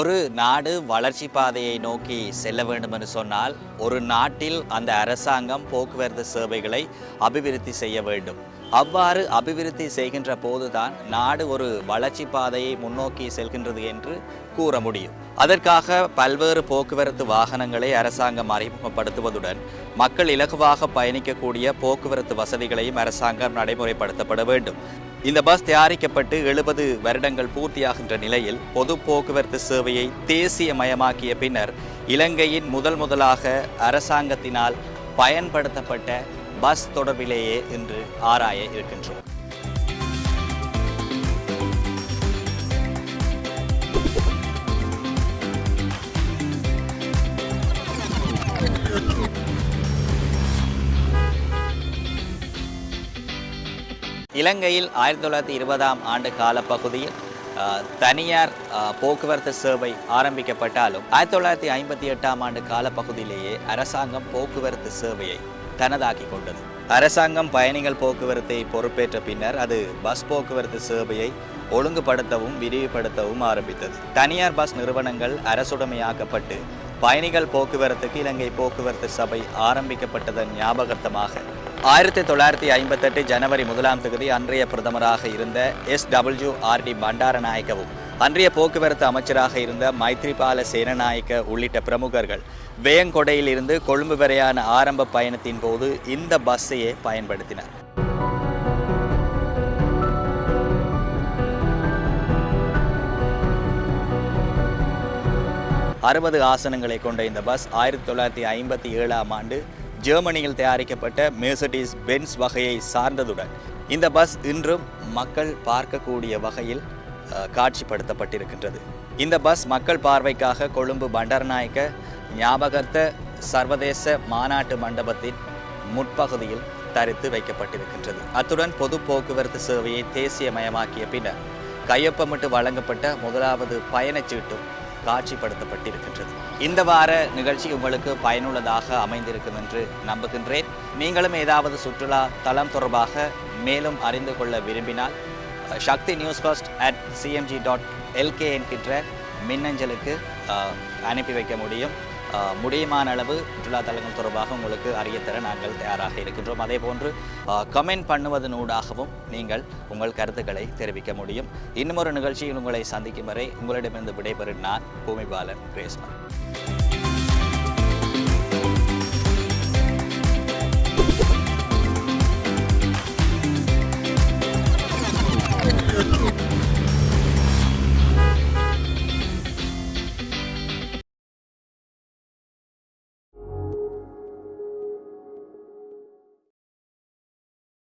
ஒரு நாடு வளர்ச்சி பாதையை நோக்கி செல்ல வேண்டும் என்று சொன்னால் ஒரு நாட்டில் அந்த அரசாங்கம் போக்குவரத்து சேவைகளை அபிவிருத்தி செய்ய வேண்டும். அவ்வாறு அபிவிருத்தி செய்கின்ற போதுதான் நாடு ஒரு வளர்ச்சி பாதையை முன்னோக்கி செல்கின்றது என்று கூற முடியும். அதற்காக பல்வேறு போக்குவரத்து வாகனங்களை அரசாங்கம் அறிமுகப்படுத்துவதுடன் மக்கள் இலகுவாக பயணிக்கக்கூடிய போக்குவரத்து வசதிகளையும் அரசாங்கம் நடைமுறைப்படுத்தப்பட வேண்டும். இந்த பஸ் தயாரிக்கப்பட்டு எழுபது வருடங்கள் பூர்த்தியாகின்ற நிலையில் பொது போக்குவரத்து சேவையை தேசியமயமாக்கிய பின்னர் இலங்கையின் முதல் முதலாக அரசாங்கத்தினால் பயன்படுத்தப்பட்ட பஸ் தொடர்பிலேயே இன்று ஆராய இருக்கின்றோம். இலங்கையில் ஆயிரத்தி தொள்ளாயிரத்தி இருபதாம் ஆண்டு காலப்பகுதியில் தனியார் போக்குவரத்து சேவை ஆரம்பிக்கப்பட்டாலும் ஆயிரத்தி தொள்ளாயிரத்தி ஐம்பத்தி எட்டாம் ஆண்டு காலப்பகுதியிலேயே அரசாங்கம் போக்குவரத்து சேவையை தனதாக்கி கொண்டது. அரசாங்கம் பயணிகள் போக்குவரத்தை பொறுப்பேற்ற பின்னர் அது பஸ் போக்குவரத்து சேவையை ஒழுங்குபடுத்தவும் விரிவுபடுத்தவும் ஆரம்பித்தது. தனியார் பஸ் நிறுவனங்கள் அரசுடைமையாக்கப்பட்டு பயணிகள் போக்குவரத்துக்கு இலங்கை போக்குவரத்து சபை ஆரம்பிக்கப்பட்டதன் ஞாபகார்த்தமாக ஆயிரத்தி தொள்ளாயிரத்தி ஐம்பத்தெட்டு ஜனவரி முதலாம் தேதி அன்றைய பிரதமராக இருந்த எஸ் டபிள்யூ ஆர் டி பண்டாரநாயக்கவும் அன்றைய போக்குவரத்து அமைச்சராக இருந்த மைத்ரிபால சேனநாயக்க உள்ளிட்ட பிரமுகர்கள் வேங்கொடையில் இருந்து கொழும்பு வரையான ஆரம்ப பயணத்தின் போது இந்த பஸ்ஸையே பயன்படுத்தினர். அறுபது ஆசனங்களை கொண்ட இந்த பஸ் ஆயிரத்தி தொள்ளாயிரத்தி ஐம்பத்தி ஏழாம் ஆண்டு ஜெர்மனியில் தயாரிக்கப்பட்ட மெர்சடிஸ் பென்ஸ் வகையை சார்ந்ததுடன் இந்த பஸ் இன்றும் மக்கள் பார்க்கக்கூடிய வகையில் காட்சிப்படுத்தப்பட்டிருக்கின்றது. இந்த பஸ் மக்கள் பார்வைக்காக கொழும்பு பண்டர்நாயக்க ஞாபகர்த்த சர்வதேச மாநாட்டு மண்டபத்தின் முற்பகுதியில் தரித்து வைக்கப்பட்டிருக்கின்றது. அத்துடன் பொது போக்குவரத்து சேவையை தேசியமயமாக்கிய பின்னர் கையொப்பமிட்டு வழங்கப்பட்ட முதலாவது பயணச்சீட்டும் காட்சிப்படுத்தப்பட்டிருக்கின்றது. இந்த வார நிகழ்ச்சி உங்களுக்கு பயனுள்ளதாக அமைந்திருக்கும் என்று நம்புகின்றேன். நீங்களும் ஏதாவது சுற்றுலா தளம் தொடர்பாக மேலும் அறிந்து கொள்ள விரும்பினால் Sakthi news first at CMG dot LK என்கின்ற மின்னஞ்சலுக்கு அனுப்பி வைக்க முடியும். முடியுமான அளவு சுற்றுலாத்தலங்கள் தொடர்பாக உங்களுக்கு அறியத்தர நாங்கள் தயாராக இருக்கின்றோம். அதே போன்று கமெண்ட் பண்ணுவதனூடாகவும் நீங்கள் உங்கள் கருத்துக்களை தெரிவிக்க முடியும். இன்னும் ஒரு நிகழ்ச்சியில் உங்களை சந்திக்கும் வரை உங்களிடமிருந்து விடைபெறும் நான் பூமிபாலன் கிரேஸ்மன்.